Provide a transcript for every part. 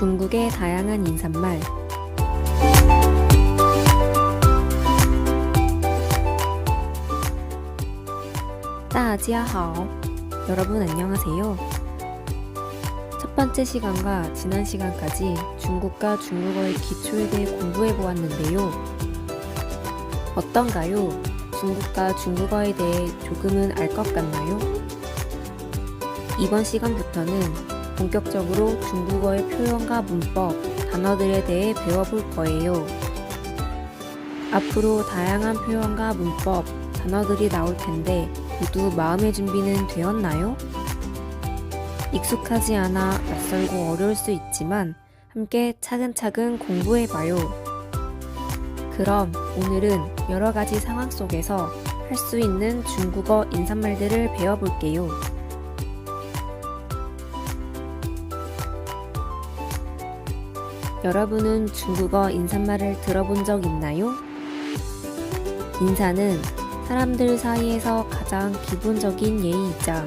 중국의 다양한 인사말. 따지하오. 여러분 안녕하세요. 첫 번째 시간과 지난 시간까지 중국과 중국어의 기초에 대해 공부해 보았는데요. 어떤가요? 중국과 중국어에 대해 조금은 알 것 같나요? 이번 시간부터는 본격적으로 중국어의 표현과 문법, 단어들에 대해 배워볼 거예요. 앞으로 다양한 표현과 문법, 단어들이 나올 텐데 모두 마음의 준비는 되었나요? 익숙하지 않아 낯설고 어려울 수 있지만 함께 차근차근 공부해봐요. 그럼 오늘은 여러 가지 상황 속에서 할 수 있는 중국어 인사말들을 배워볼게요. 여러분은 중국어 인사말을 들어본 적 있나요? 인사는 사람들 사이에서 가장 기본적인 예의이자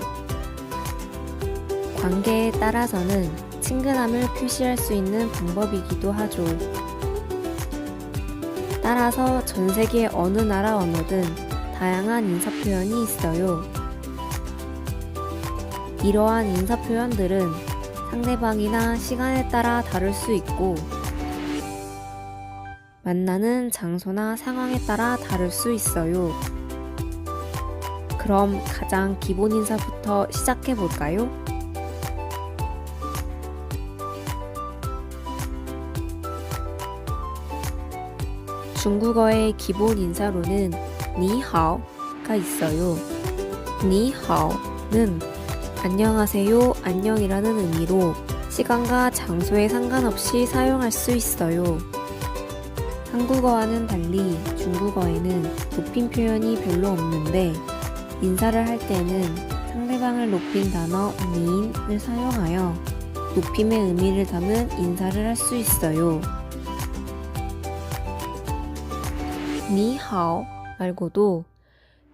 관계에 따라서는 친근함을 표시할 수 있는 방법이기도 하죠. 따라서 전 세계 어느 나라 언어든 다양한 인사 표현이 있어요. 이러한 인사 표현들은 상대방이나 시간에 따라 다를 수 있고 만나는 장소나 상황에 따라 다를 수 있어요. 그럼 가장 기본 인사부터 시작해 볼까요? 중국어의 기본 인사로는 니하오가 있어요. 니하오는 안녕하세요, 안녕이라는 의미로 시간과 장소에 상관없이 사용할 수 있어요. 한국어와는 달리 중국어에는 높임 표현이 별로 없는데 인사를 할 때는 상대방을 높인 단어 니인을 사용하여 높임의 의미를 담은 인사를 할 수 있어요. 니하오 말고도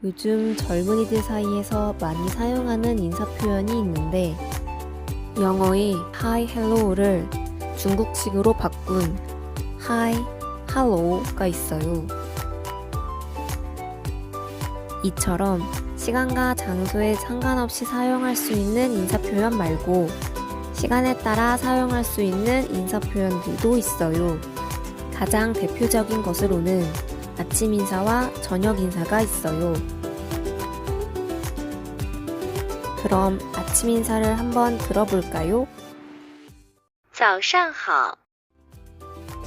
요즘 젊은이들 사이에서 많이 사용하는 인사 표현이 있는데 영어의 hi, hello를 중국식으로 바꾼 hi, hello가 있어요. 이처럼 시간과 장소에 상관없이 사용할 수 있는 인사 표현 말고 시간에 따라 사용할 수 있는 인사 표현들도 있어요. 가장 대표적인 것으로는 아침 인사와 저녁 인사가 있어요. 그럼 아침 인사를 한번 들어볼까요? 早上好，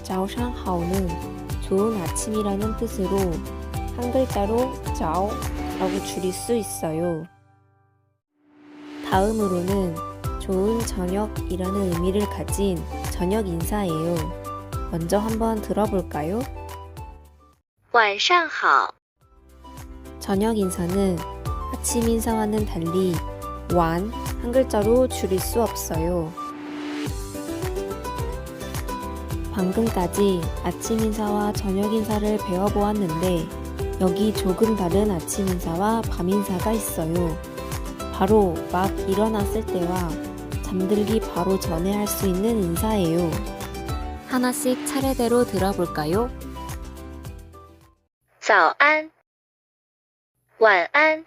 자오샹하오는 좋은 아침이라는 뜻으로 한 글자로 자오라고 줄일 수 있어요. 다음으로는 좋은 저녁이라는 의미를 가진 저녁 인사예요. 먼저 한번 들어볼까요? 晚上好， 저녁 인사는 아침 인사와는 달리 완 한 글자로 줄일 수 없어요. 방금까지 아침 인사와 저녁 인사를 배워보았는데 여기 조금 다른 아침 인사와 밤 인사가 있어요. 바로 막 일어났을 때와 잠들기 바로 전에 할 수 있는 인사예요. 하나씩 차례대로 들어볼까요? 早安，晚安，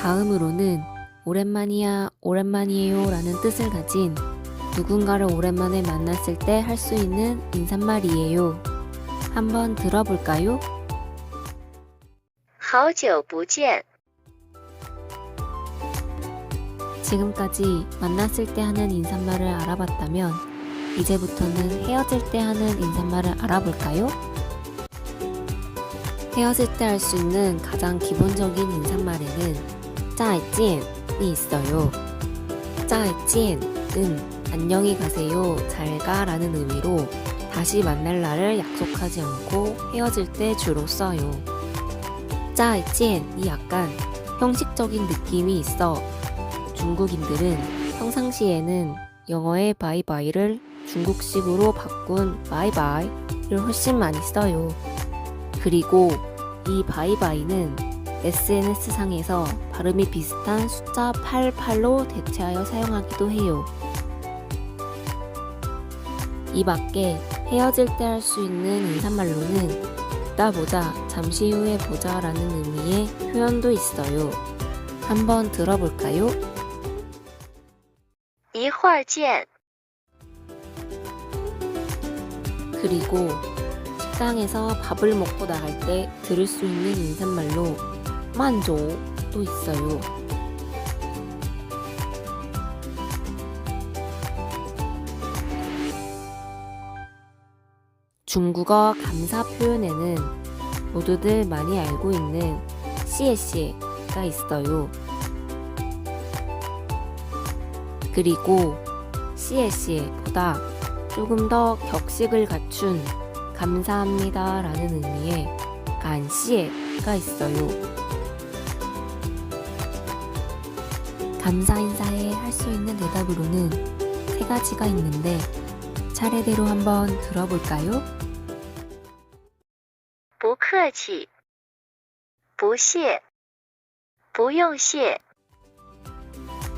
다음으로는 오랜만이야, 오랜만이에요 라는 뜻을 가진 누군가를 오랜만에 만났을 때 할 수 있는 인사말이에요. 한번 들어볼까요? 好久不见， 지금까지 만났을 때 하는 인사말을 알아봤다면 이제부터는 헤어질 때 하는 인사말을 알아볼까요? 헤어질 때 할 수 있는 가장 기본적인 인사말에는 짜이찐이 있어요. 짜이찐은 안녕히 가세요, 잘 가라는 의미로 다시 만날 날을 약속하지 않고 헤어질 때 주로 써요. 짜이찐이 약간 형식적인 느낌이 있어 중국인들은 평상시에는 영어의 바이바이를 중국식으로 바꾼 바이바이를 훨씬 많이 써요. 그리고 이 바이바이는 SNS상에서 발음이 비슷한 숫자 88로 대체하여 사용하기도 해요. 이 밖에 헤어질 때 할 수 있는 인사말로는 이따 보자, 잠시 후에 보자 라는 의미의 표현도 있어요. 한번 들어볼까요? 一会儿见， 그리고 식당에서 밥을 먹고 나갈 때 들을 수 있는 인사말로 만조도 있어요. 중국어 감사 표현에는 모두들 많이 알고 있는 시에시에가 있어요. 그리고 시에시에보다 조금 더 격식을 갖춘 감사합니다 라는 의미의 간시에가 있어요. 감사 인사에 할 수 있는 대답으로는 세 가지가 있는데 차례대로 한번 들어볼까요? 不客气，不谢，不用谢，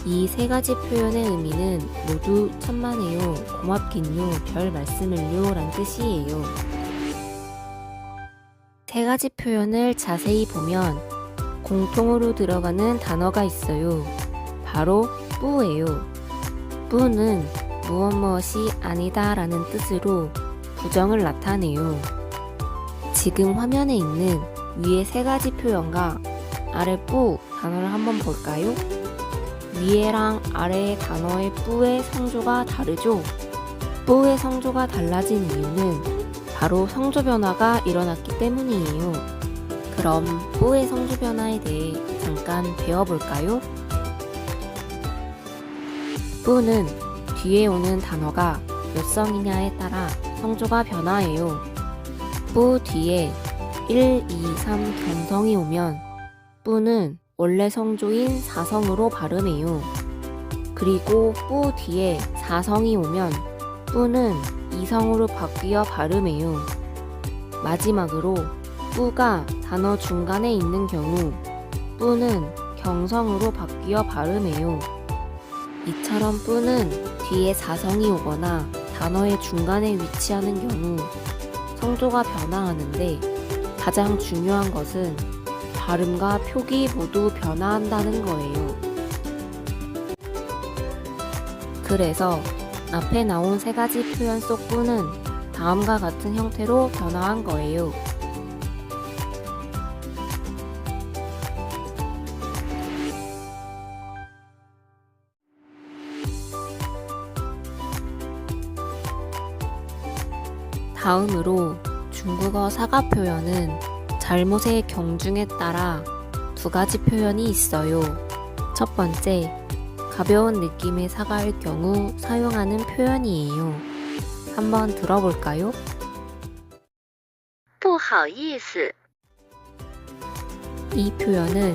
이 세 가지 표현의 의미는 모두 천만에요, 고맙긴요, 별 말씀을요 란 뜻이에요. 세 가지 표현을 자세히 보면 공통으로 들어가는 단어가 있어요. 바로 뿌예요. 뿌는 무엇 무엇이 아니다 라는 뜻으로 부정을 나타내요. 지금 화면에 있는 위에 세 가지 표현과 아래 뿌 단어를 한번 볼까요? 위에랑 아래의 단어의 뿌의 성조가 다르죠? 뿌의 성조가 달라진 이유는 바로 성조 변화가 일어났기 때문이에요. 그럼 뿌의 성조 변화에 대해 잠깐 배워볼까요? 뿌는 뒤에 오는 단어가 몇 성이냐에 따라 성조가 변화해요. 뿌 뒤에 1, 2, 3 경성이 오면 뿌는 원래 성조인 사성으로 발음해요. 그리고 뿌 뒤에 사성이 오면 뿌는 이성으로 바뀌어 발음해요. 마지막으로 뿌가 단어 중간에 있는 경우 뿌는 경성으로 바뀌어 발음해요. 이처럼 뿌는 뒤에 사성이 오거나 단어의 중간에 위치하는 경우 성조가 변화하는데 가장 중요한 것은 발음과 표기 모두 변화한다는 거예요. 그래서 앞에 나온 세 가지 표현 속 뿌는 다음과 같은 형태로 변화한 거예요. 다음으로 중국어 사과 표현은 잘못의 경중에 따라 두 가지 표현이 있어요. 첫 번째, 가벼운 느낌의 사과일 경우 사용하는 표현이에요. 한번 들어볼까요? 不好意思， 이 표현은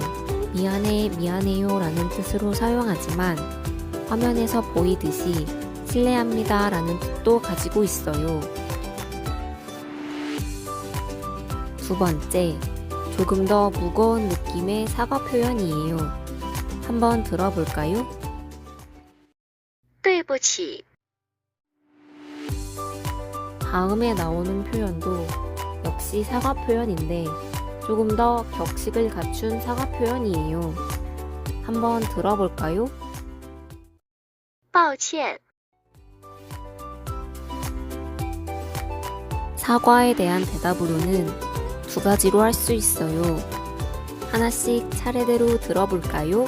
미안해, 미안해요 라는 뜻으로 사용하지만 화면에서 보이듯이 실례합니다 라는 뜻도 가지고 있어요. 두 번째, 조금 더 무거운 느낌의 사과 표현이에요. 한번 들어볼까요? 对不起， 다음에 나오는 표현도 역시 사과 표현인데 조금 더 격식을 갖춘 사과 표현이에요. 한번 들어볼까요? 抱歉， 사과에 대한 대답으로는 두 가지로 할 수 있어요. 하나씩 차례대로 들어볼까요?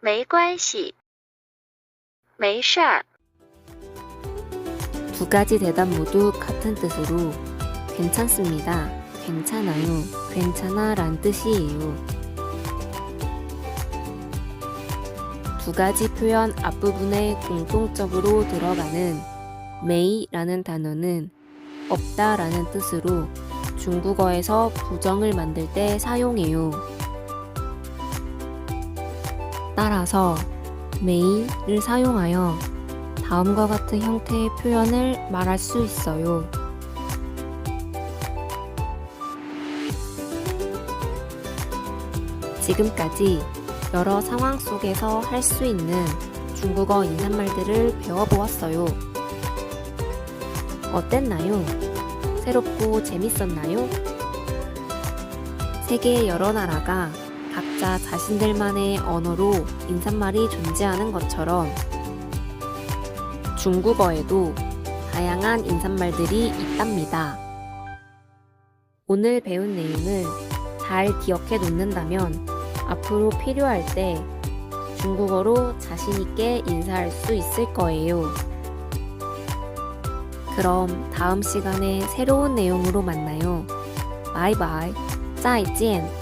没关系，没事儿， 두 가지 대답 모두 같은 뜻으로 괜찮습니다. 괜찮아요. 괜찮아 란 뜻이에요. 두 가지 표현 앞부분에 공통적으로 들어가는 메이라는 단어는 없다 라는 뜻으로 중국어에서 부정을 만들 때 사용해요. 따라서 메이를 사용하여 다음과 같은 형태의 표현을 말할 수 있어요. 지금까지 여러 상황 속에서 할 수 있는 중국어 인사말들을 배워보았어요. 어땠나요? 새롭고 재밌었나요? 세계 여러 나라가 각자 자신들만의 언어로 인사말이 존재하는 것처럼 중국어에도 다양한 인사말들이 있답니다. 오늘 배운 내용을 잘 기억해 놓는다면 앞으로 필요할 때 중국어로 자신있게 인사할 수 있을 거예요. 그럼 다음 시간에 새로운 내용으로 만나요. 바이바이. 再见.